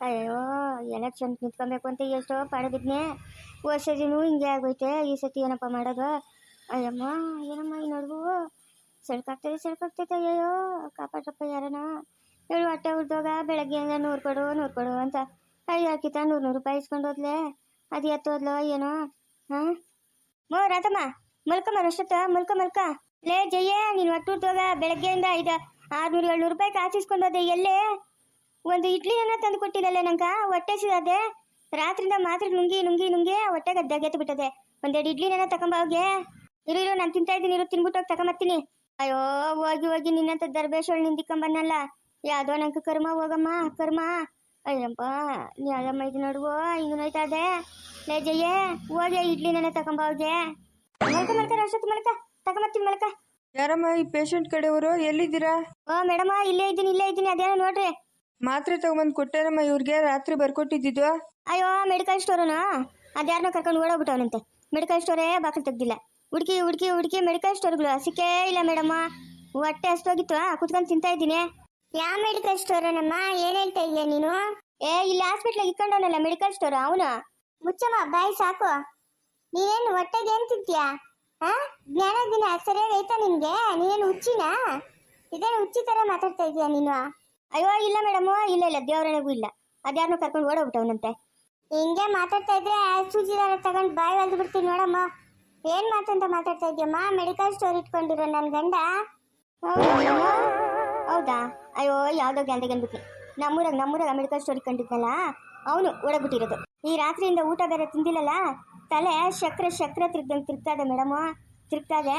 ಅಯ್ಯೋ ಎಲೆಕ್ಷನ್ ನಿಂತ್ಕೊಬೇಕು ಅಂತ ಎಷ್ಟೋ ಪಡೆದಿದ್ನೆ. ವರ್ಷದಿನೂ ಹಿಂಗೆ ಆಗೋಯ್ತೆ, ಈ ಸತಿ ಏನಪ್ಪ ಮಾಡೋದು? ಅಯ್ಯಮ್ಮ, ಏನಮ್ಮ ಈ ನಡುವು? ಸೆಳ್ಕಾಗ್ತದೆ ಸೆಳ್ಕಾಗ್ತೈತೆ ಅಯ್ಯೋ ಕಾಪಾಡ್ರಪ್ಪ ಯಾರನ ಹೇಳು ಹೊಟ್ಟೆ ಉಡ್ದೋಗ ಬೆಳಗ್ಗೆಯಿಂದ ನೂರು ಕೊಡು ನೂರು ಕೊಡು ಅಂತ ಐದಾಕಿತ ನೂರು ನೂರು ರೂಪಾಯಿ ಇಸ್ಕೊಂಡು ಹೋದ್ಲೆ. ಅದು ಎತ್ತೋದ್ಲೋ ಏನೋ? ಹಾಂ? ಮೋ ರಾತಮ್ಮ ಮಲ್ಕಮ್ಮ ಅಷ್ಟೊತ್ತ ಮಲ್ಕ ಮಲ್ಕ. ಲೇ ಜಯ್ಯ ನೀನು ಹೊಟ್ಟೆ ಉಡ್ದೋಗ ಬೆಳಗ್ಗೆಯಿಂದ ಐದು, ಆರ್ನೂರು ಏಳ್ನೂರು ರೂಪಾಯಿ ಕಾಸು ಇಸ್ಕೊಂಡು ಹೋದೆ ಎಲ್ಲೇ? ಒಂದು ಇಡ್ಲಿನ ತಂದು ಕೊಟ್ಟಿದ್ದಲ್ಲ ನಂಗ ಹೊಟ್ಟೆ ಸಿಗದೆ ರಾತ್ರಿಂದ ಮಾತ್ರ ನುಂಗಿ ನುಂಗಿ ನುಂಗಿ ಹೊಟ್ಟೆ ಗದ್ದೆಗೆತ್ತು ಬಿಟ್ಟದೆ. ಒಂದೆರಡು ಇಡ್ಲಿನ ತಗೊಂಬ ಹೋಗೆ. ಇರು ಇರು ನಾನು ತಿಂತಾ ಇದ್ದೀನಿ ಇರು ತಿನ್ಬಿಟ್ಟು ಹೋಗಿ ತಗೊಂಬತ್ತೀನಿ ಅಯ್ಯೋ ಹೋಗಿ ಹೋಗಿ ನಿನ್ನಂತ ದರ್ಬೇಶೋಳ್ ನಿಂದಿಕೊಂಬನ್ನಲ್ಲ. ಯಾವ್ದೋ ನಂಗೆ ಕರ್ಮ ಹೋಗಮ್ಮ ಕರ್ಮ. ಅಯ್ಯಪ್ಪ ಯಾವ್ದಮ್ಮ ಇದು ನೋಡುವ ಹಿಂಗ ನೋಯ್ತಾ ಇದೆ ಲೇ ಜಯ್ಯ ಹೋಗಿ ಇಡ್ಲಿನ ತಗೊಂಬ ಹೋಗೆ. ಮಲ್ಕ ಮಲ್ಕ ಮಲಕ ಮಲ್ಕ ತಗೊಂಬತ್ತೀನಿ ಮಲ್ಕ. ಯಾರಮ್ಮ ಈ ಪೇಷಂಟ್ ಕಡೆಯವರು ಎಲ್ಲಿದ್ದೀರಾ? ಓ ಮೇಡಮ್ ಇಲ್ಲೇ ಇದ್ದೀನಿ ಇಲ್ಲೇ ಇದ್ದೀನಿ ಅದೇನೋ ನೋಡ್ರಿ. ಮಾತ್ರೆ ತಗೊಂಬಂದು ಕೊಟ್ಟೇನಮ್ಮ ಇವ್ರಿಗೆ, ರಾತ್ರಿ ಬರ್ಕೊಟ್ಟಿದ್ದು ಅಯ್ಯೋ ಮೆಡಿಕಲ್ ಸ್ಟೋರನು ಅದ್ಯಾರನ್ನ ಕರ್ಕೊಂಡು ಓಡೋಗ್ಬಿಟ್ಟವನಂತೆ. ಮೆಡಿಕಲ್ ಸ್ಟೋರೇ ಬಾಕಲು ತೆಗ್ದಿಲ್ಲ. ಹುಡುಕಿ ಹುಡುಕಿ ಹುಡುಕಿ ಮೆಡಿಕಲ್ ಸ್ಟೋರ್ಗಳು ಸಿಕ್ಕೇ ಇಲ್ಲ ಮೇಡಮ್ಮ. ಹೊಟ್ಟೆ ಅಷ್ಟೋಗಿತ್ತು ಕುತ್ಕೊಂಡು ತಿಂತಾ ಇದ್ದೀನಿ. ಯಾವ ಮೆಡಿಕಲ್ ಸ್ಟೋರನಮ್ಮ ಏನ್ ಹೇಳ್ತಾ ಇದೀಯ ನೀನು? ಏ, ಇಲ್ಲಿ ಹಾಸ್ಪಿಟ್ಲ್ ಇಕ್ಕೊಂಡವನಲ್ಲ ಮೆಡಿಕಲ್ ಸ್ಟೋರ್ ಅವನು? ಮುಚ್ಚಮ್ಮ, ಬಾಯಿ ಸಾಕು. ನೀನೇನು ಹೊಟ್ಟೆಗೆ ಏನ್ ತಿಂತೀಯಾ? ಹಾ ಜ್ಞಾನ ದಿನ ಸರಿಯಾಗಿ ಐತಾ ನಿನ್ಗೆ? ನೀನೇನು ಹುಚ್ಚಿನ? ಇದೇನು ಹುಚ್ಚಿ ತರ ಮಾತಾಡ್ತಾ ಇದೀಯ ನೀನು? ಅಯ್ಯೋ ಇಲ್ಲ ಮೇಡಮ್ ಇಲ್ಲ ಇಲ್ಲ ದೇವರಣೆಗೂ ಇಲ್ಲ. ಅದ್ಯಾರನ್ನೂ ಕರ್ಕೊಂಡು ಓಡೋಗ್ಬಿಟ್ಟವನಂತೆ ಹಿಂಗೆ ಮಾತಾಡ್ತಾ ಇದ್ರೆ ಸೂಜಿದಾರ ತಗೊಂಡು ಬಾಯಿ ಹೊಲ್ದು ಬಿಡ್ತೀನಿ ನೋಡಮ್ಮ. ಏನ್ ಮಾತಂತ ಮಾತಾಡ್ತಾ ಇದೆಯಮ್ಮ? ಮೆಡಿಕಲ್ ಸ್ಟೋರ್ ಇಟ್ಕೊಂಡಿರೋ ನನ್ನ ಗಂಡ. ಹೌದಾ? ಹೌದಾ? ಅಯ್ಯೋ ಯಾವ್ದೋ ಗ್ಯಾಂದೆ ಅಂದ್ಬಿಟ್ಲಿ ನಮ್ಮೂರಾಗ ನಮ್ಮೂರಾಗ ಮೆಡಿಕಲ್ ಸ್ಟೋರ್ ಇಟ್ಕೊಂಡಿದ್ನಲ್ಲ? ಅವನು ಓಡಾಗ್ಬಿಟ್ಟಿರೋದು. ಈ ರಾತ್ರಿಯಿಂದ ಊಟ ಬೇರೆ ತಿಂದಿಲ್ಲಲ್ಲ? ತಲೆ ಶಕ್ರೆ ಶಕ್ರೆ ತಿರ್ಗಂಗೆ ಇದೆ ಮೇಡಮ್. ಇದೆ.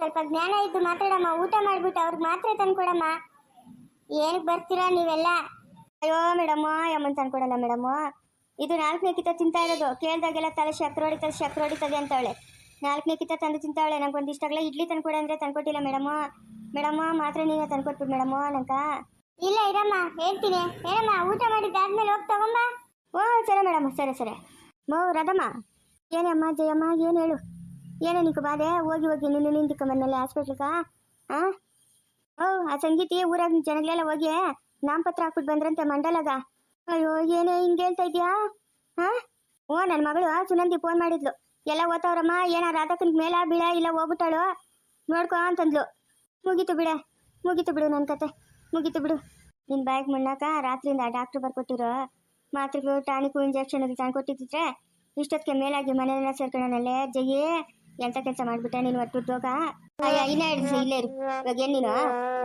ಸ್ವಲ್ಪ ಜ್ಞಾನ ಇದ್ದು ಮಾತಾಡಮ್ಮ. ಊಟ ಮಾಡ್ಬಿಟ್ಟು ಅವ್ರಿಗೆ ಮಾತ್ರ ತಂದ್ಕೊಡಮ್ಮ. ಏನಕ್ಕೆ ಬರ್ತೀರಾ ನೀವೆಲ್ಲ? ಅಯ್ಯೋ ಮೇಡಮ್ ಯಮ್ಮಂತ ಅನ್ಕೊಡಲ್ಲ ಮೇಡಮ್. ಇದು ನಾಲ್ಕನೇ ಕಿತ್ತ ತಿಂತಾ ಇರೋದು. ಕೇಳ್ದಾಗೆಲ್ಲ ತಲೆ ಶಕ್ರ ಹೊಡಿತದೆ ಶಕ್ರ ಹೊಡಿತದೆ ಅಂತವಳೆ. ನಾಲ್ಕನೇ ಕಿತ್ತ ತಂದು ತಿಂತಾವಳೆ. ನಂಗೆ ಒಂದು ಇಷ್ಟಾಗಲ್ಲ ಇಡ್ಲಿ ತಂದ್ಕೊಡ ಅಂದರೆ ತಂದ್ಕೊಟ್ಟಿಲ್ಲ ಮೇಡಮ್. ಮೇಡಮ್ ಮಾತ್ರ ನೀನು ತಂದ್ಕೊಟ್ಬಿಡಿ ಮೇಡಮ್ ನಂಕ ಇಲ್ಲ ಇರಮ್ಮ ಹೇಳ್ತೀನಿ. ಏನಮ್ಮ ಊಟ ಮಾಡಿದ್ದಾದ್ಮೇಲೆ ಹೋಗಿ ತಗೊಂಬ. ಓ ಸರಿ ಮೇಡಮ್ ಸರಿ ಸರಿ. ಮೋ ರದಮ್ಮ ಏನೇ ಅಮ್ಮ ಜಯಮ್ಮ ಏನು ಹೇಳು? ಏನೇ ನಿಂಕು ಬಾದೆ ಹೋಗಿ ಹೋಗಿ ನಿನ್ನ ಮನೇಲಿ ಹಾಸ್ಪಿಟ್ಲ್ಗ? ಹಾಂ ಓ, ಆ ಸಂಗೀತಿ ಊರಾಗ ಜನಗಳೆಲ್ಲ ಹೋಗಿ ನಾಮಪತ್ರ ಹಾಕ್ಬಿಟ್ಟು ಬಂದ್ರಂತೆ ಮಂಡಲಗ. ಅಯ್ಯೋ, ಏನೇ ಹಿಂಗೆ ಹೇಳ್ತಾ ಇದೀಯಾ? ಹಾ ಓ ನನ್ನ ಮಗಳು ಸುನಂದಿ ಫೋನ್ ಮಾಡಿದ್ಲು. ಎಲ್ಲ ಓದ್ತಾವ್ರಮ್ಮ, ಏನ ರಾಧಕನ್ ಮೇಲ ಬಿಳ ಇಲ್ಲ ಹೋಗ್ಬಿಟ್ಟಾಳು? ನೋಡ್ಕೊ ಅಂತಂದ್ಲು. ಮುಗೀತು ಬಿಡ, ಮುಗೀತು ಬಿಡು ನನ್ನ ಕತೆ, ಮುಗೀತು ಬಿಡು. ನಿನ್ನ ಬ್ಯಾಗ್ ಮಣ್ಣಾಕ ರಾತ್ರಿಯಿಂದ ಡಾಕ್ಟ್ರು ಬರ್ಕೊಟ್ಟಿರೋ ಮಾತ್ರೆಗಳು, ಟಾನಿಕು, ಇಂಜೆಕ್ಷನ್ ಅದು ತಂದ್ಕೊಟ್ಟಿದ್ರೆ ಇಷ್ಟೊತ್ತಿಗೆ ಮೇಲಾಗಿ ಮನೆಯಲ್ಲ ಸೇರ್ಕೊಳ್ಳೋಣಲ್ಲೇ ಜಯ್ಯೇ ಎಂತ ಕೆಲಸ ಮಾಡ್ಬಿಟ್ಟೆ ನೀನು ಒಟ್ಟುದ್ದೋಗ ಅಯ್ಯ, ಇನ್ನ ಎರಡು ದಿವಸ ಇಲ್ಲೇ ಇರು. ಇವಾಗ ಏನ್ ನೀನು?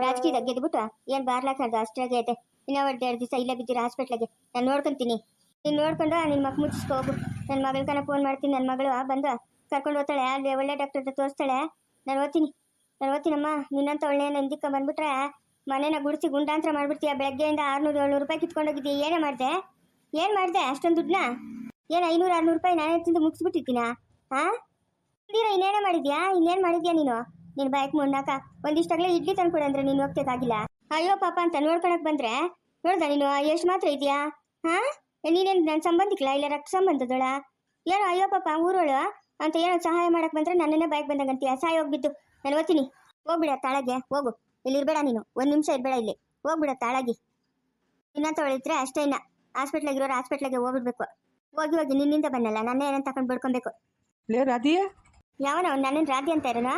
ರಾಜಕೀಯದಾಗ ಗೆದ್ಬಿಟ್ಟು ಏನ್ ಬಾರ್ಲಾಕಂಡು ಅಷ್ಟಾಗೆ ಐತೆ ಇನ್ನ ಒಂದು ಎರಡು ದಿವಸ ಇಲ್ಲೇ ಬಿದ್ದೀರ ಹಾಸ್ಪಿಟ್ಲಿಗೆ ನಾನು ನೋಡ್ಕೊಂತೀನಿ. ನೀನು ನೋಡ್ಕೊಂಡು ನಿನ್ನ ಮಕ್ಕ ಮುಚ್ಚಿಸ್ಕೊ, ಹೋಗು. ನನ್ನ ಮಗಳ ಕನ ಫೋನ್ ಮಾಡ್ತೀನಿ. ನನ್ನ ಮಗಳು ಬಂದು ಕರ್ಕೊಂಡು ಹೋಗ್ತಾಳೆ? ಅಲ್ಲಿ ಒಳ್ಳೆ ಡಾಕ್ಟರ್ ಹತ್ರ ತೋರಿಸ್ತಾಳೆ? ನಾನು ಓದ್ತೀನಿ. ನಾನು ಓದ್ತೀನಮ್ಮ. ನಿನ್ನಂತ ಒಳ್ಳೆ ನಂದಿಕ್ಕ ಬಂದ್ಬಿಟ್ರೆ ಮನೇನ ಗುಡಿಸಿ ಗುಂಡಾಂತರ ಮಾಡ್ಬಿಡ್ತೀಯ? ಬೆಳಗ್ಗೆಯಿಂದ ಆರ್ನೂರು, ಏಳ್ನೂರು ರೂಪಾಯಿ ಕಿತ್ಕೊಂಡೋಗಿದ್ದೀಯ ಏನೇ ಮಾಡ್ದೆ? ಏನ್ ಮಾಡ್ದೆ ಅಷ್ಟೊಂದು ದುಡ್ಡನ್ನ? ಏನ್ ಐನೂರು ಆರ್ನೂರು ರೂಪಾಯಿ ನಾನೇ ತಿಂದು ಮುಗಿಸ್ಬಿಟ್ಟಿದ್ದೀನಾ ಹಾಂ ತಿಂದಿರ ಇನ್ನೇನೇ ಮಾಡಿದ್ಯಾ? ಇನ್ನೇನ್ ಮಾಡಿದ್ಯಾ ನೀನು? ನಿನ್ನ ಬೈಕ್ ಮುನ್ನಾಕ ಒಂದಿಷ್ಟಾಗಲೇ ಇಡ್ಲಿ ತಂದ್ಕೊಡಂದ್ರೆ ನೀನು ಹೋಗ್ತಕ್ಕಾಗಿಲ್ಲ ಅಯ್ಯೋ ಪಾಪ ಅಂತ ನೋಡ್ಕೊಳಕ್ ಬಂದ್ರೆ? ನೋಡ್ದ ನೀನು? ಎಷ್ಟು ಮಾತ್ರ ಇದೆಯಾ? ಹಾ? ನೀನೇನ್ ನನ್ನ ಸಂಬಂಧಿಕಲ? ಇಲ್ಲ ರಕ್ತ ಸಂಬಂಧದೊಳ? ಏನೋ ಅಯ್ಯೋ ಪಾಪ ಊರೋಳು ಅಂತ ಏನೋ ಸಹಾಯ ಮಾಡಕ್ ಬಂದ್ರೆ ನನ್ನನ್ನೇ ಬೈಕ್ ಬಂದಂಗಂತೀಯ? ಸಹಾಯ ಹೋಗ್ಬಿದ್ದು. ನಾನು ಓದ್ತೀನಿ. ಹೋಗ್ಬಿಡ ತಾಳಗೆ. ಹೋಗು. ಇಲ್ಲಿ ಇರ್ಬೇಡ ನೀನು. ಒಂದು ನಿಮಿಷ ಇರ್ಬೇಡ ಇಲ್ಲಿ. ಹೋಗ್ಬಿಡ ತಾಳಗಿ. ನಿನ್ನ ತೊಳಿದ್ರೆ ಅಷ್ಟೇ ಇನ್ನ. ಹಾಸ್ಪಿಟ್ಲ್ ಇರೋರು ಹಾಸ್ಪಿಟ್ಲಾಗೆ ಹೋಗ್ಬಿಡ್ಬೇಕು. ಹೋಗಿ ಹೋಗಿ ನಿನ್ನಿಂದ ಬನ್ನಲ್ಲ. ನನ್ನ ಏನಂತ ತಗೊಂಡು ಬಿಡ್ಕೊಬೇಕು. ಯಾವನ? ನನ್ನ ನನ್ನನ್ನು ರಾಧಿ ಅಂತ ಇರೋನ?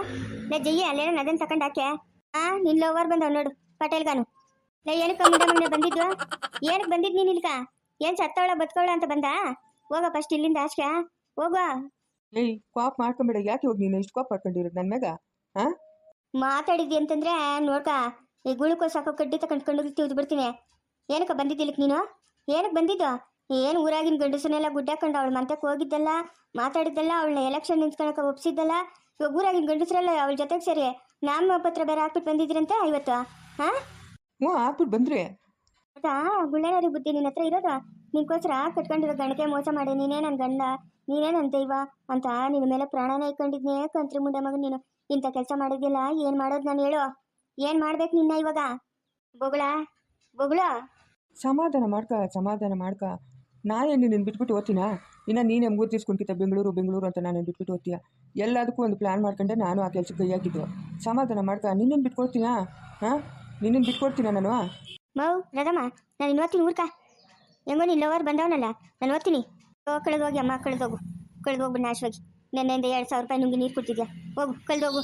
ಲೇ ಜಯ್ಯ ಅಲ್ಲೇನೋ ನದನ್ ತಕೊಂಡಾಕೆ ಆ ನಿನ್ ಲೋವರ್ ಬಂದವ್ ನೋಡು ಪಟೇಲ್ಗಾನು. ಲೇ ಏನಕ್ಕೆ ಮುಂದೆ ಬಂದಿದ್ದು ಏನಕ್ಕೆ ಬಂದಿದ್ ನೀನ್ ಇಲ್ಕ? ಏನ್ ಸತ್ತವಳ ಬದುಕವಳ ಅಂತ ಬಂದ? ಹೋಗ ಫಸ್ಟ್ ಇಲ್ಲಿಂದ ಆಚೆ ಹೋಗುವ ಏಯ್ ಕಾಪ್ ಮಾಡ್ಕೊಂಬೇಡ ಯಾಕೆ ಹೋಗಿ ನೀನು ಇಷ್ಟು ಕಾಪ್ ಮಾಡ್ಕೊಂಡಿರೋ ನನ್ನ ಮ್ಯಾಗ? ಹಾಂ ಮಾತಾಡಿದ್ದಿ ಅಂತಂದ್ರೆ ನೋಡ್ಕ ಈ ಗುಳುಕೋ ಸಾಕೋ ಕಡ್ಡಿ ತಕೊಂಡ್ಕೊಂಡು ಹೋಗಿ ತಿಳಿದು ಬಿಡ್ತೀನಿ ಏನಕ್ಕ ಬಂದಿದ್ದಿಲ್ಕ ನೀನು? ಏನಕ್ಕೆ ಬಂದಿದ್ದು? ಏನು ಊರಾಗಿನ ಗಂಡಸನ್ನೆಲ್ಲ ಗುಡ್ಡಾಕೊಂಡು ಅವಳ ಮಂತಕ್ಕೆ ಹೋಗಿದ್ದಲ್ಲ ಮಾತಾಡಿದ್ದಲ್ಲ ಅವಳನ್ನ ಎಲೆಕ್ಷನ್ ನಿಂತ್ಕೊಳಕ್ಕೆ ಒಪ್ಸಿದ್ದಲ್ಲ? ಇವಾಗ ಊರಾಗಿನ ಗಂಡಸರೆಲ್ಲ ಅವಳ ಜೊತೆಗೆ ಸೇರಿ ನಾಮ ಪತ್ರ ಬೇರೆ ಹಾಕ್ಬಿಟ್ಟು ಬಂದಿದ್ರಂತೆ ಇವತ್ತು ಹಾಂ? ಹ್ಞೂ ಹಾಕ್ಬಿಟ್ಟು ಬಂದ್ರಿ. ಅದಾ ಗುಳ್ಳೆನರಿ ಬುದ್ಧಿ ನಿನ್ನ ಹತ್ರ ಇರೋದು? ನಿನ್ಕೋಸ್ಕರ ಕಟ್ಕೊಂಡಿರೋ ಗಣಕೆ ಮೋಸ ಮಾಡಿ. ನೀನೇ ನನ್ನ ಗಂಡ ನೀನೇ ನನ್ನ ದೈವ ಅಂತ ನಿನ್ನ ಮೇಲೆ ಪ್ರಾಣನ ಇಟ್ಕೊಂಡಿದ್ನೇ. ಕಂತ್ರಿ ಮುಂಡೆ ಮಗ ನೀನು? ಇಂಥ ಕೆಲಸ ಮಾಡಿದ್ಯಲ್ಲ ಏನು ಮಾಡೋದು ನಾನು ಹೇಳು. ಏನು ಮಾಡ್ಬೇಕು ನಿನ್ನ ಇವಾಗ? ಬೊಗಳ ಬೊಗಳ. ಸಮಾಧಾನ ಮಾಡ್ಕ ಸಮಾಧಾನ ಮಾಡ್ಕ. ನಾನೇನು ನಿನ್ನ ಬಿಟ್ಬಿಟ್ಟು ಓದ್ತೀನಾ? ಇನ್ನು ನೀನು ಮೂರು ತೀರ್ಸ್ಕೊಂಡ್ಕಿತ ಬೆಂಗಳೂರು ಬೆಂಗಳೂರು ಅಂತ ನಾನು ಬಿಟ್ಬಿಟ್ಟು ಓದ್ತೀಯ? ಎಲ್ಲದಕ್ಕೂ ಒಂದು ಪ್ಲ್ಯಾನ್ ಮಾಡ್ಕೊಂಡೆ ನಾನು ಆ ಕೆಲಸಕ್ಕೆ ಕೈ ಹಾಕಿದ್ದು ಸಮಾಧಾನ ಮಾಡ್ತಾ ನಿನ್ನನ್ನು ಬಿಟ್ಕೊಡ್ತೀನಾ ಹಾಂ? ನಿನ್ನನ್ನು ಬಿಟ್ಕೊಡ್ತೀನಾ ನಾನು? ಮೌ ರದಮ್ಮ ನಾನು ಓದ್ತೀನಿ ಊರ್ಕ. ಹೆಂಗೋ ನಿನ್ನ ಲವರ್ ಬಂದವನಲ್ಲ ನಾನು ಓದ್ತೀನಿ. ಓ ಕಳೆದೋಗಿ ಅಮ್ಮ ಕಳೆದೋಗು. ಕಳೆದೋಗ್ಬಿಡು ನಾಶವಾಗಿ ನೆನ್ನೆಯಿಂದ ಎರಡು ಸಾವಿರ ರೂಪಾಯಿ ನಿಮಗೆ ನೀರು ಕೊಡ್ತಿದ್ಯಾ? ಹೋಗು ಕಳೆದೋಗು.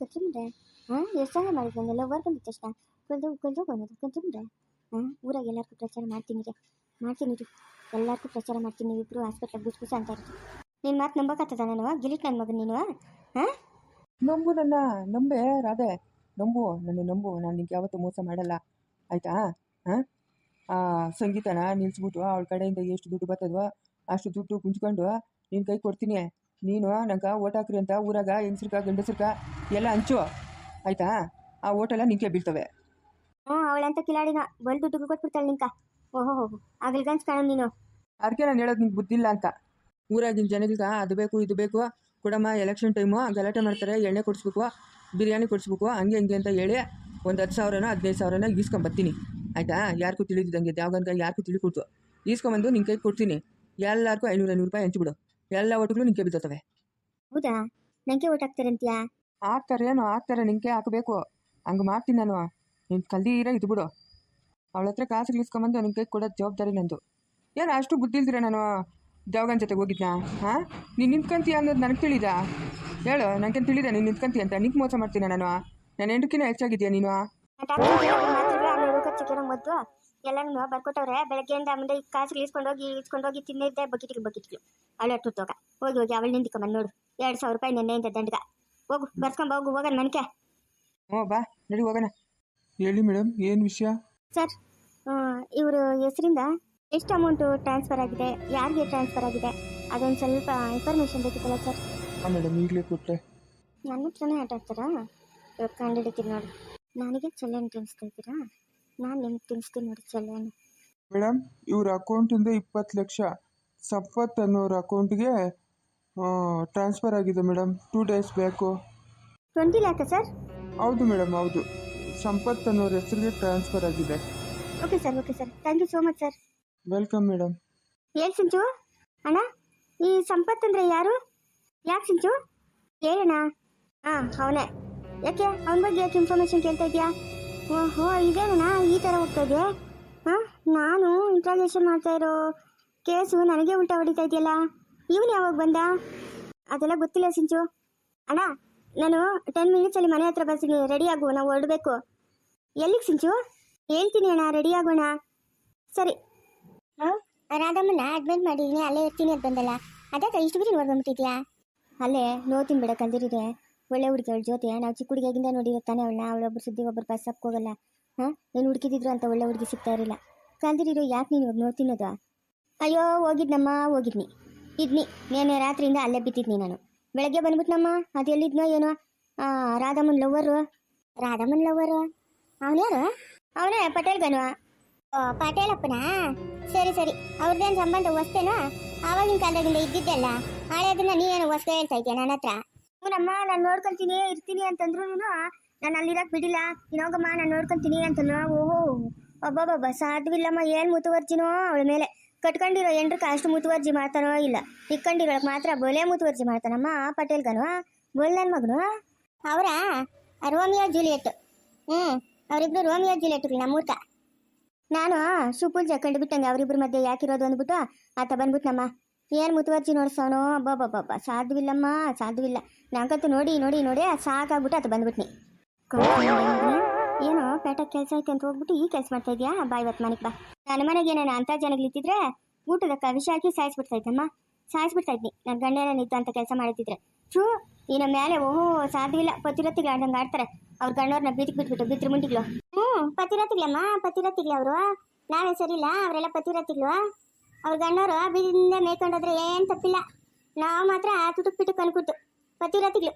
ಕಚ್ಚಿಬಿಡ್ರೆ ಹಾಂ ಎಷ್ಟು ಮಾಡಿದ್ದೆ ನನ್ನ ಲವರ್ ಬಂದಿತ್ತು ತಕ್ಷಣ. ಕಳೆದೋಗು ಕಳೆದೋಗು ಅನ್ನೋದು. ಕಚ್ಚಿಬಿಡ್ರೆ ಹಾಂ ಊರಾಗ ಎಲ್ಲರಿಗೂ ಪ್ರಚಾರ ಮಾಡ್ತೀನಿ ರೀ. ಮಾಡ್ತೀನಿ ರೀ ಎಲ್ಲರಿಗೂ ಪ್ರಚಾರ ಮಾಡ್ತೀನಿ ನೀವಿಬ್ರು ಹಾಸ್ಪಿಟ್ಲಾಗ ಗುಸ್ ಅಂತ ಇರ್ತೀವಿ ನಿನ್ನ ಮಾತು ನಂಬಕತ್ತದ ನಾನು? ಗಿಲಿಟ್ ನನ್ನ ಮಗನ ನೀನು? ಹಾಂ? ನಂಬು ನನ್ನ ನಂಬೆ ರಾಧೆ. ನಂಬು ನನ್ನ ನಂಬು. ನಾನು ನಿಂಗೆ ಯಾವತ್ತೂ ಮೋಸ ಮಾಡಲ್ಲ. ಆಯಿತಾ? ಹಾಂ? ಆ ಸಂಗೀತನ ನಿಲ್ಲಿಸ್ಬಿಟ್ಟು ಅವಳ ಕಡೆಯಿಂದ ಎಷ್ಟು ದುಡ್ಡು ಬರ್ತದೋ ಅಷ್ಟು ದುಡ್ಡು ಕುಂಚ್ಕೊಂಡು ನಿನ್ನ ಕೈ ಕೊಡ್ತೀನಿ. ನೀನು ನಂಗೆ ಓಟ್ ಹಾಕ್ರಿ ಅಂತ ಊರಾಗ ಹೆಂಗಸ್ರಕ ಗಂಡಸ್ರಕ ಎಲ್ಲ ಹಂಚು. ಆಯಿತಾ? ಆ ಓಟೆಲ್ಲ ನಿಂಗೆ ಬೀಳ್ತವೆ. ಹ್ಞೂ ಅವಳಂತ ಕಿಲಾಡಿನ ಬಲ್ ದುಡ್ಡು ಕೊಟ್ಬಿಡ್ತಾಳೆ ನಿಂಕ ಓಹೋ ಆಗಲಿ ಕಾಣು ನೀನು. ಅದಕ್ಕೆ ನಾನು ಹೇಳೋದು ನಿಂಗೆ ಬುದ್ಧಿಲ್ಲ ಅಂತ. ಊರಾಗಿನ ಜನಗಳಿಗೆ ಅದು ಬೇಕು ಇದು ಬೇಕು. ಕೊಡಮ್ಮ ಎಲೆಕ್ಷನ್ ಟೈಮು ಗಲಾಟೆ ಮಾಡ್ತಾರೆ ಎಣ್ಣೆ ಕೊಡಿಸ್ಬೇಕು ಬಿರಿಯಾನಿ ಕೊಡಿಸ್ಬೇಕು ಹಂಗೆ ಹಂಗೆ ಅಂತ ಹೇಳಿ ಒಂದು ಹತ್ತು ಸಾವಿರನೋ ಹದಿನೈದು ಸಾವಿರನೋ ಈಸ್ಕೊಂಬರ್ತೀನಿ ಆಯಿತಾ? ಯಾರಿಗೂ ತಿಳಿದಿದ್ದಂಗೆ ಯಾವಾಗ ಯಾರಿಗೂ ತಿಳಿಕೊಡ್ತು ಈಸ್ಕೊಂಬಂದು ನಿನ್ನ ಕೈ ಕೊಡ್ತೀನಿ. ಎಲ್ಲರಿಗೂ ಐನೂರು ಐನೂರು ರೂಪಾಯಿ ಹಂಚಿಬಿಡು. ಎಲ್ಲ ಓಟುಗಳು ನಿಂಗೆ ಬಿದ್ದೋತವೆ ಹೌದಾ? ನನಗೆ ಓಟ್ ಹಾಕ್ತಾರಂತೀಯಾ? ಹಾಕ್ತಾರೇನು ಹಾಕ್ತಾರೆ ನಿಂಗೆ ಹಾಕಬೇಕು. ಹಂಗೆ ಮಾಡ್ತೀನಿ ನಾನು. ನೀನು ಕಲ್ದಿರ ಇದು ಬಿಡು. ಅವಳ ಹತ್ರ ಕಾಸು ಇಸ್ಕೊಂಬಂದು ಅವನಿಗೆ ಕೈ ಕೊಡೋದು ಜವಾಬ್ದಾರಿ ನಂದು. ಏನು ಅಷ್ಟು ಬುದ್ಧಿ ಇಲ್ದಿರ ನಾನು ದೇವಗನ್ ಜೊತೆಗೆ ಹೋಗಿದ್ನಾ? ಹಾಂ? ನೀನು ನಿಂತ್ಕೊಂತೀಯ ಅನ್ನೋದು ನನಗೆ ತಿಳಿದ? ಹೇಳು ನನಗೇನು ತಿಳಿದ ನೀನು ನಿಂತ್ಕೊಂತೀಯ ಅಂತ? ನಿಂಗೆ ಮೋಸ ಮಾಡ್ತೀನಿ ನಾನು? ನನ್ನ ಹೆಂಡಕಿನ ಹೆಚ್ಚಾಗಿದ್ಯಾ ನೀನು? ಮೊದಲು ಎಲ್ಲನೂ ಬರ್ಕೊಟ್ಟವ್ರೆ. ಬೆಳಗ್ಗೆಯಿಂದ ಮುಂದೆ ಈ ಹೋಗಿ ಇಸ್ಕೊಂಡೋಗಿ ಇಸ್ಕೊಂಡೋಗಿ ತಿನ್ನಿದ್ದೆ ಬಕೆಟ್ಗೆ ಬಕೆಟ್ಗೆ. ಅವಳು ತೋಗ ಹೋಗಿ ಹೋಗಿ ಅವಳು ನಿಂತ್ಕೊಂಬಂದು ನೋಡು. ಎರಡು ಸಾವಿರ ರೂಪಾಯಿ ನೆನ್ನೆಯಿಂದ ದಂಡಗ. ಹೋಗು ಬರ್ಸ್ಕೊಂಬ ಹೋಗು ಹೋಗೋಣ ಮನೆಗೆ. ಹ್ಞೂ ಬಾ ನಡಿ ಹೋಗೋಣ. ಹೇಳಿ ಮೇಡಮ್ ಏನು ವಿಷಯ? ಸರ್ ಇವರು ಹೆಸರಿಂದ ಎಷ್ಟು ಅಮೌಂಟು ಟ್ರಾನ್ಸ್ಫರ್ ಆಗಿದೆ? ಯಾರಿಗೆ ಟ್ರಾನ್ಸ್ಫರ್ ಆಗಿದೆ? ಅದೊಂದು ಸ್ವಲ್ಪ ಇನ್ಫಾರ್ಮೇಷನ್ ಬೇಕಿತ್ತಲ್ಲ ಸರ್ ಹಾಂ ಮೇಡಮ್ ಈಗಲೇ ಕೊಟ್ಟೆ ನನ್ನ ಹತ್ರನೇ ಆಟ ಆಡ್ತಾರಾ? ಇವಾಗ ಕಂಡಿಡಿತೀನಿ ನೋಡಿ. ನನಗೆ ಚಲನ್ ತಿನ್ನಿಸ್ತಾ ಇದ್ದೀರಾ? ನಾನು ನಿಮ್ಗೆ ತಿನ್ನಿಸ್ತೀನಿ ನೋಡಿ ಚೆಲ್ಲನ್ನು ಮೇಡಮ್ ಇವ್ರ ಅಕೌಂಟಿಂದ ಇಪ್ಪತ್ತು ಲಕ್ಷ ಸಂಪತ್ ಅನ್ನೋರ ಅಕೌಂಟ್ಗೆ ಟ್ರಾನ್ಸ್ಫರ್ ಆಗಿದೆ ಮೇಡಮ್ ಟೂ ಡೇಸ್ ಬೇಕು ಟ್ವೆಂಟಿ ಲ್ಯಾಕ ಸರ್ ಹೌದು ಮೇಡಮ್ ಹೌದು. ಸಂಪತ್ ಅನ್ನೋರ ಹೆಸರಿಗೆ ಟ್ರಾನ್ಸ್ಫರ್ ಆಗಿದೆ. Okay sir okay sir. Thank you so much sir welcome madam ಹೇಳಿ ಸಿಂಚು? ಅಣ್ಣ ಈ ಸಂಪತ್ ಅಂದರೆ ಯಾರು? ಯಾಕೆ ಸಿಂಚು? ಹೇಳಣ್ಣ. ಹಾಂ ಅವನೇ. ಯಾಕೆ? ಅವನ ಬಗ್ಗೆ ಯಾಕೆ ಇನ್ಫಾರ್ಮೇಷನ್ ಕೇಳ್ತಾ ಇದೆಯಾ? ಓಹೋ ಇದೇನಣ್ಣ? ಈ ಥರ ಹೋಗ್ತಾ ಇದೆಯಾ? ಹಾಂ ನಾನು ಇಂಟ್ರಾಗೇಷನ್ ಮಾಡ್ತಾ ಇರೋ ಕೇಸು ನನಗೆ ಉಲ್ಟಾ ಹೊಡಿತಾ ಇದೆಯಲ್ಲ? ಇವನು ಯಾವಾಗ ಬಂದ? ಅದೆಲ್ಲ ಗೊತ್ತಿಲ್ಲ ಸಿಂಚು. ಅಣ್ಣ ನಾನು ಟೆನ್ ಮಿನಿಟ್ಸಲ್ಲಿ ಮನೆ ಹತ್ರ ಬರ್ತೀನಿ. ರೆಡಿ ಆಗು ನಾವು ಹೊರಡಬೇಕು. ಎಲ್ಲಿಗೆ ಸಿಂಚು? ಹೇಳ್ತೀನಿ ಅಣ್ಣ ರೆಡಿ ಆಗೋಣ? ಸರಿ. ರಾಧಮ್ಮನ ಅಡ್ಮಿಟ್ ಮಾಡಿದ್ದೀನಿ ಅಲ್ಲೇ ಇರ್ತೀನಿ ಅಂತ ಬಂದಲ್ಲ. ಅದಕ್ಕೆ ಇಷ್ಟು ಬಿರಿ ನೋಡ್ಕೊಂಡ್ಬಿಟ್ಟಿದ್ಯಾ? ಅಲ್ಲೇ ನೋಡ್ತೀನಿ ಬಿಡ ಕಂದಿರಿದೆ ಒಳ್ಳೆ ಹುಡುಗಿ ಅವಳ ಜೊತೆ. ನಾವು ಚಿಕ್ಕ ಹುಡುಗಿಯಾಗಿಂದ ನೋಡಿರೋ ತಾನೆ ಅವಳನ್ನ ಅವಳೊಬ್ಬರು ಸುದ್ದಿ ಒಬ್ಬರು ಬಸ್ ಹೋಗಲ್ಲ. ಹಾಂ? ನೀನು ಹುಡುಕಿದ್ರು ಅಂತ ಒಳ್ಳೆ ಹುಡುಗಿ ಸಿಗ್ತಾ ಇರಲಿಲ್ಲ. ಕಂದಿರಿರು ಯಾಕೆ ನೀನು ಇವಾಗ ನೋಡ್ತಿನ್ನೋದು ಅಯ್ಯೋ ಹೋಗಿದ್ನಮ್ಮ ಹೋಗಿದ್ನಿ. ಇದ್ನಿ. ನೇನೆ ರಾತ್ರಿಯಿಂದ ಅಲ್ಲೇ ಬಿದ್ದಿದ್ನಿ ನಾನು. ಬೆಳಗ್ಗೆ ಬಂದ್ಬಿಟ್ನಮ್ಮ ಅದು ಎಲ್ಲಿದ್ನೋ ಏನೋ. ರಾಧಮ್ಮನ್ ಲವ್ವರು ರಾಧಮ್ಮನ್ ಲವ್ವರು ಅವನು ಯಾರು? ಅವನೇ ಪಟೇಲ್ ಗನು ಓ ಪಟೇಲಪ್ಪನಾ? ಸರಿ ಸರಿ. ಅವ್ರದ್ದೇನು ಸಂಬಂಧ ಹೊಸ್ತೇನೋ? ಆವಾಗಿನ ಕಾಲದಿಂದ ಇದ್ದಿದ್ದೆಲ್ಲ. ಹಳೆದನ್ನ ಏನು ಹೊಸ್ಕ ಹೇಳ್ತಾ ಇದೆಯಾ ನನ್ನ ಹತ್ರ? ಹ್ಞೂನಮ್ಮ ನಾನು ನೋಡ್ಕೊಳ್ತೀನಿ ಇರ್ತೀನಿ ಅಂತಂದ್ರು ನಾನು ಅಲ್ಲಿರಕ್ಕೆ ಬಿಡಿಲ್ಲ. ಇನ್ನೋಗಮ್ಮ ನಾನು ನೋಡ್ಕೊಂತೀನಿ ಅಂತಂದ್ರು. ಓಹೋ ಒಬ್ಬೊಬ್ಬ ಸಾಧ್ಯವಿಲ್ಲಮ್ಮ ಏನು ಮುತುವರ್ಜಿನೋ ಅವಳ ಮೇಲೆ. ಕಟ್ಕೊಂಡಿರೋ ಎಂಡ್ರಕ್ಕೆ ಅಷ್ಟು ಮುತುವರ್ಜಿ ಮಾಡ್ತಾನೋ ಇಲ್ಲ. ಇಕ್ಕೊಂಡಿರೋಳಕ್ಕೆ ಮಾತ್ರ ಬೊಲೆ ಮುತುವರ್ಜಿ ಮಾಡ್ತಾನಮ್ಮ ಪಟೇಲ್ ಗನು ಬೋಲ್ ನನ್ನ ಮಗನು. ಅವರ? Romeo Juliet. ಹ್ಞೂ ಅವರಿಬ್ರು ರೋಮಿಯೋ ಜೂಲಿಯಟ್ಗಳು ನಮ್ಮೂರ್ತ ನಾನು ಶಿವಪೂಜೆ ಕಂಡು ಬಿಟ್ಟಂಗೆ ಅವರಿಬ್ರ ಮಧ್ಯೆ ಯಾಕಿರೋದು ಅಂದ್ಬಿಟ್ಟು ಆತ ಬಂದ್ಬಿಟ್ನಮ್ಮ. ಏನು ಮುತುವರ್ಜಿ ನೋಡ್ಸೋನು? ಬಾಬಾ ಸಾಧ್ಯವಿಲ್ಲಮ್ಮ ಸಾಧ್ವಿಲ್ಲ ನಂಗಂತೂ ನೋಡಿ ನೋಡಿ ನೋಡಿ ಸಾಕಾಗ್ಬಿಟ್ಟು ಆತ ಬಂದ್ಬಿಟ್ನಿ. ಏನೋ? ಪೇಟ ಕೆಲಸ ಐತೆ ಅಂತ ಹೋಗ್ಬಿಟ್ಟು ಈ ಕೆಲಸ ಮಾಡ್ತಾ ಇದೆಯಾ? ಬಾ ಇವತ್ತು ಮನೆಗೆ ಬಾ. ನನ್ನ ಮನೆಗೆ ನಾನು ಅಂಥ ಜನಗಳಿತ್ತಿದ್ರೆ ಊಟದ ವಿಷ ಹಾಕಿ ಸಾಯಿಸ್ಬಿಡ್ತಾ ಇದ್ದಮ್ಮ. ಸಾಯಿಸ್ಬಿಡ್ತಾ ಇದ್ನಿ. ನನ್ನ ಗಂಡ ಏನೇನಿತ್ತು ಅಂತ ಕೆಲಸ ಮಾಡ್ತಿದ್ರೆ. ಚೂ ನಮ್ಮ ಮೇಲೆ ಓಹೋ ಸಾಧ್ಯವಿಲ್ಲ ಪತಿರತ್ತಿಗೆ ಆಡ್ದಂಗೆ ಆಡ್ತಾರೆ. ಅವ್ರ ಗಂಡವ್ರನ್ನ ಬೀದಿಗೆ ಬಿಟ್ಬಿಟ್ಟು ಬಿದ್ರು ಮುಂಟಿಗ್ಲು ಹ್ಞೂ ಪತಿರತ್ತಿಗ್ಲಮ್ಮ ಪತಿರತ್ತಿಗ್ಲ ಅವರು. ನಾವೇ ಸರಿಲ್ಲ ಅವರೆಲ್ಲ ಪತಿರತ್ತಿಗ್ಲು ಅವ್ರ ಗಂಡವರು ಬೀದಿಯಿಂದ ಮೇಯ್ಕೊಂಡೋದ್ರೆ ಏನು ತಪ್ಪಿಲ್ಲ. ನಾವು ಮಾತ್ರ ತುಟುಕ್ ಪಿಟುಕ್ ಅನ್ಕೊಟ್ಟು ಪತಿರತ್ತಿಗ್ಲು